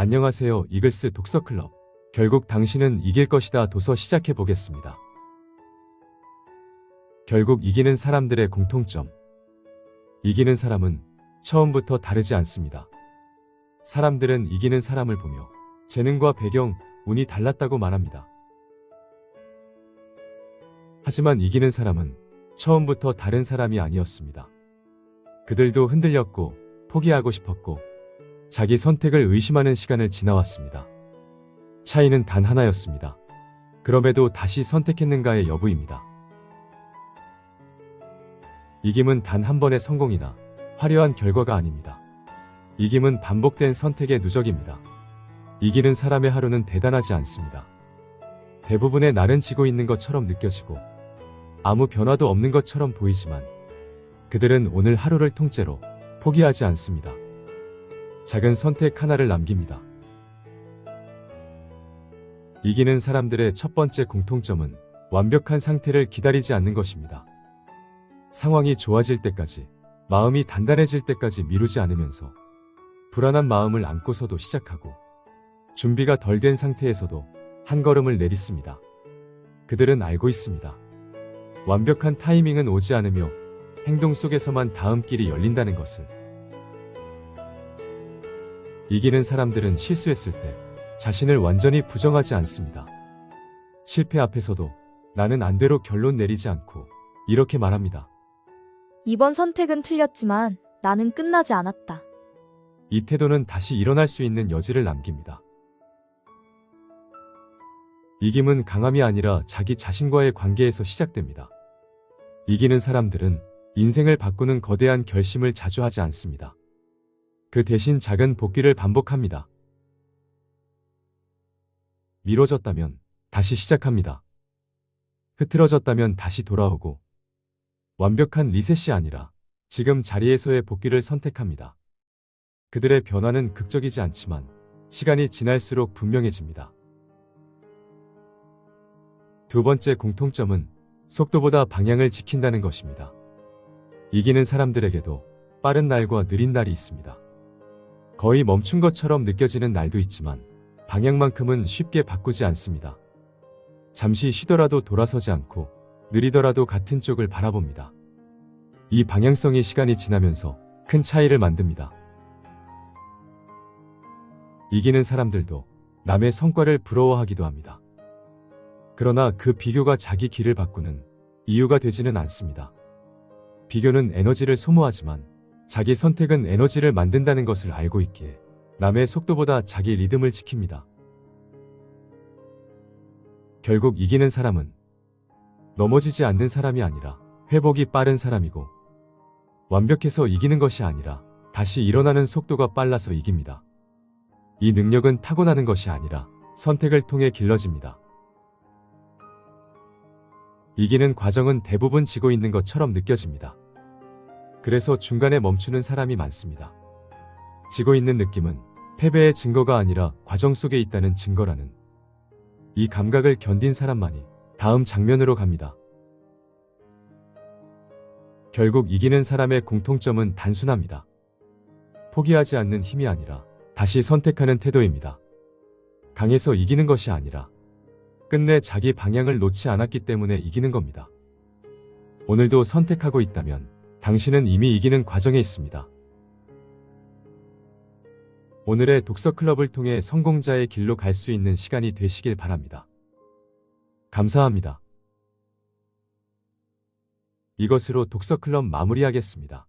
안녕하세요. 이글스 독서클럽. 결국 당신은 이길 것이다 도서 시작해 보겠습니다. 결국 이기는 사람들의 공통점. 이기는 사람은 처음부터 다르지 않습니다. 사람들은 이기는 사람을 보며 재능과 배경, 운이 달랐다고 말합니다. 하지만 이기는 사람은 처음부터 다른 사람이 아니었습니다. 그들도 흔들렸고 포기하고 싶었고 자기 선택을 의심하는 시간을 지나왔습니다. 차이는 단 하나였습니다. 그럼에도 다시 선택했는가의 여부입니다. 이김은 단 한 번의 성공이나 화려한 결과가 아닙니다. 이김은 반복된 선택의 누적입니다. 이기는 사람의 하루는 대단하지 않습니다. 대부분의 날은 지고 있는 것처럼 느껴지고 아무 변화도 없는 것처럼 보이지만 그들은 오늘 하루를 통째로 포기하지 않습니다. 작은 선택 하나를 남깁니다. 이기는 사람들의 첫 번째 공통점은 완벽한 상태를 기다리지 않는 것입니다. 상황이 좋아질 때까지, 마음이 단단해질 때까지 미루지 않으면서 불안한 마음을 안고서도 시작하고 준비가 덜 된 상태에서도 한 걸음을 내딛습니다. 그들은 알고 있습니다. 완벽한 타이밍은 오지 않으며 행동 속에서만 다음 길이 열린다는 것을. 이기는 사람들은 실수했을 때 자신을 완전히 부정하지 않습니다. 실패 앞에서도 나는 안 돼로 결론 내리지 않고 이렇게 말합니다. 이번 선택은 틀렸지만 나는 끝나지 않았다. 이 태도는 다시 일어날 수 있는 여지를 남깁니다. 이김은 강함이 아니라 자기 자신과의 관계에서 시작됩니다. 이기는 사람들은 인생을 바꾸는 거대한 결심을 자주 하지 않습니다. 그 대신 작은 복귀를 반복합니다. 미뤄졌다면 다시 시작합니다. 흐트러졌다면 다시 돌아오고 완벽한 리셋이 아니라 지금 자리에서의 복귀를 선택합니다. 그들의 변화는 극적이지 않지만 시간이 지날수록 분명해집니다. 두 번째 공통점은 속도보다 방향을 지킨다는 것입니다. 이기는 사람들에게도 빠른 날과 느린 날이 있습니다. 거의 멈춘 것처럼 느껴지는 날도 있지만 방향만큼은 쉽게 바꾸지 않습니다. 잠시 쉬더라도 돌아서지 않고 느리더라도 같은 쪽을 바라봅니다. 이 방향성이 시간이 지나면서 큰 차이를 만듭니다. 이기는 사람들도 남의 성과를 부러워하기도 합니다. 그러나 그 비교가 자기 길을 바꾸는 이유가 되지는 않습니다. 비교는 에너지를 소모하지만 자기 선택은 에너지를 만든다는 것을 알고 있기에 남의 속도보다 자기 리듬을 지킵니다. 결국 이기는 사람은 넘어지지 않는 사람이 아니라 회복이 빠른 사람이고 완벽해서 이기는 것이 아니라 다시 일어나는 속도가 빨라서 이깁니다. 이 능력은 타고나는 것이 아니라 선택을 통해 길러집니다. 이기는 과정은 대부분 지고 있는 것처럼 느껴집니다. 그래서 중간에 멈추는 사람이 많습니다. 지고 있는 느낌은 패배의 증거가 아니라 과정 속에 있다는 증거라는 이 감각을 견딘 사람만이 다음 장면으로 갑니다. 결국 이기는 사람의 공통점은 단순합니다. 포기하지 않는 힘이 아니라 다시 선택하는 태도입니다. 강해서 이기는 것이 아니라 끝내 자기 방향을 놓지 않았기 때문에 이기는 겁니다. 오늘도 선택하고 있다면 당신은 이미 이기는 과정에 있습니다. 오늘의 독서 클럽을 통해 성공자의 길로 갈 수 있는 시간이 되시길 바랍니다. 감사합니다. 이것으로 독서 클럽 마무리하겠습니다.